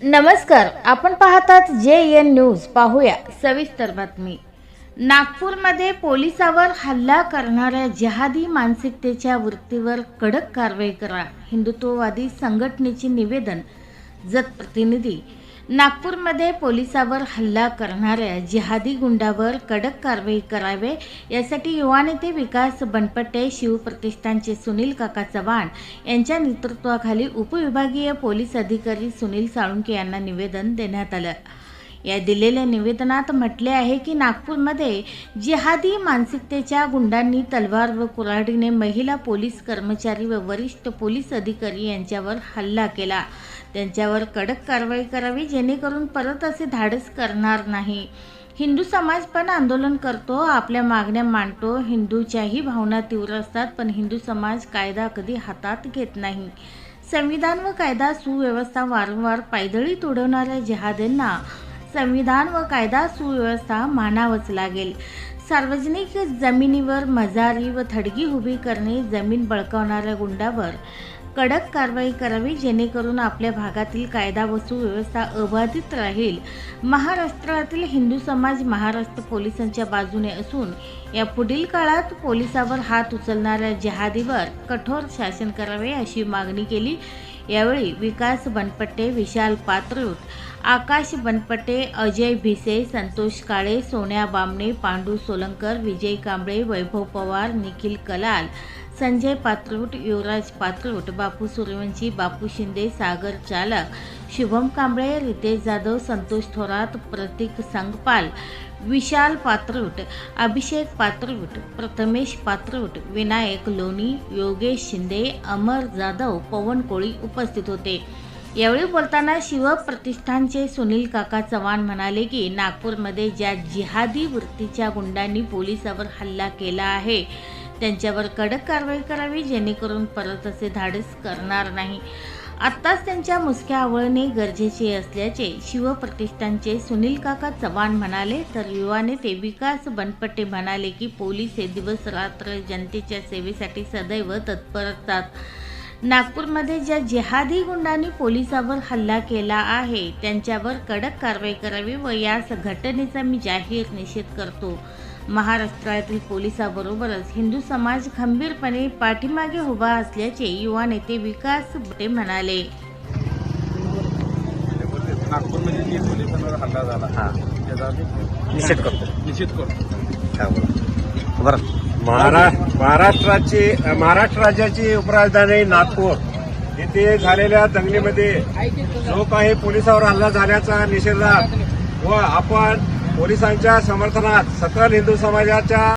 नमस्कार आपण पाहतात जे एन न्यूज. पाहूया सविस्तर बातमी. नागपूरमध्ये पोलिसावर हल्ला करणाऱ्या जिहादी मानसिकतेच्या वृत्तीवर कडक कारवाई करा हिंदुत्ववादी संघटनेचे निवेदन जत प्रतिनिधी नागपूरमध्ये पोलिसावर हल्ला करणाऱ्या जिहादी गुंडावर कडक कारवाई करावे यासाठी युवा नेते विकास बनपट्टे शिवप्रतिष्ठानचे सुनील काका चव्हाण यांच्या नेतृत्वाखाली उपविभागीय पोलीस अधिकारी सुनील साळुंके यांना निवेदन देण्यात आलं. या दिलेल्या निवेदनात म्हटले आहे की नागपूरमध्ये जिहादी मानसिकतेच्या गुंडांनी तलवार व कुऱ्हाडीने महिला पोलीस कर्मचारी व वरिष्ठ पोलीस अधिकारी यांच्यावर हल्ला केला. त्यांच्यावर कडक कारवाई करावी जेणेकरून परत असे धाडस करणार नाही. हिंदू समाज पण आंदोलन करतो आपल्या मागण्या मांडतो. हिंदूच्याही भावना तीव्र असतात पण हिंदू समाज कायदा कधी हातात घेत नाही. संविधान व कायदा सुव्यवस्था वारंवार पायदळी तोडवणाऱ्या जिहाद्यांना संविधान व कायदा सुव्यवस्था मानावंच लागेल. सार्वजनिक जमिनीवर मजारी व थडगी उभी करणे जमीन बळकावणाऱ्या गुंडावर कडक कारवाई करावी जेणेकरून आपल्या भागातील कायदा व सुव्यवस्था अबाधित राहील. महाराष्ट्रातील हिंदू समाज महाराष्ट्र पोलिसांच्या बाजूने असून या पुढील काळात पोलिसावर हात उचलणाऱ्या जिहादीवर कठोर शासन करावे अशी मागणी केली. यावेळी विकास बनपट्टे विशाल पात्रूट आकाश बनपट्टे अजय भिसे संतोष काळे सोन्या बामणे पांडू सोलंकर विजय कांबळे वैभव पवार निखिल कलाल संजय पात्रोट युवराज पात्रूट बापू सूर्यवंशी बापू शिंदे सागर चालक शुभम कांबळे रितेश जाधव संतोष थोरात प्रतीक संगपाल विशाल पात्रूट अभिषेक पात्रूट प्रथमेश पात्रूट विनायक लोणी योगेश शिंदे अमर जाधव पवन कोळी उपस्थित होते. यावेळी बोलताना शिवप्रतिष्ठानचे सुनील काका चव्हाण म्हणाले की नागपूरमध्ये ज्या जिहादी वृत्तीच्या गुंडांनी पोलिसावर हल्ला केला आहे त्यांच्यावर कडक कारवाई करावी जेणेकरून परत असे धाडस करणार नाही. आत्ताच त्यांच्या मुसक्या आवळणे गरजेचे असल्याचे शिवप्रतिष्ठानचे सुनील काका चव्हाण म्हणाले तर युवा नेते विकास बनपट्टे म्हणाले की पोलीस हे दिवस रात्र जनतेच्या सेवेसाठी सदैव तत्पर असतात नागपूरमध्ये ज्या जिहादी गुंडांनी पोलिसावर हल्ला केला आहे त्यांच्यावर कडक कारवाई करावी व या घटनेचा मी जाहीर निषेध करतो. महाराष्ट्रातील पोलिसाबरोबरच हिंदू समाज खंबीरपणे पाठीमागे उभा असल्याचे युवा नेते विकास बटे म्हणाले. नागपूरमध्ये जी पोलिसांवर हल्ला झाला हा. त्याचा आम्ही निषेध करतो. निश्चित करतो. हा बोला. बरं. महारा महाराष्ट्राची महाराष्ट्र राज्याची उपराजधानी नागपूर. येथे झालेल्या दंगलीमध्ये जो काही पोलिसावर हल्ला झाल्याचा निषेधात व आपण पोलिसांच्या समर्थनात सकल हिंदू समाजाच्या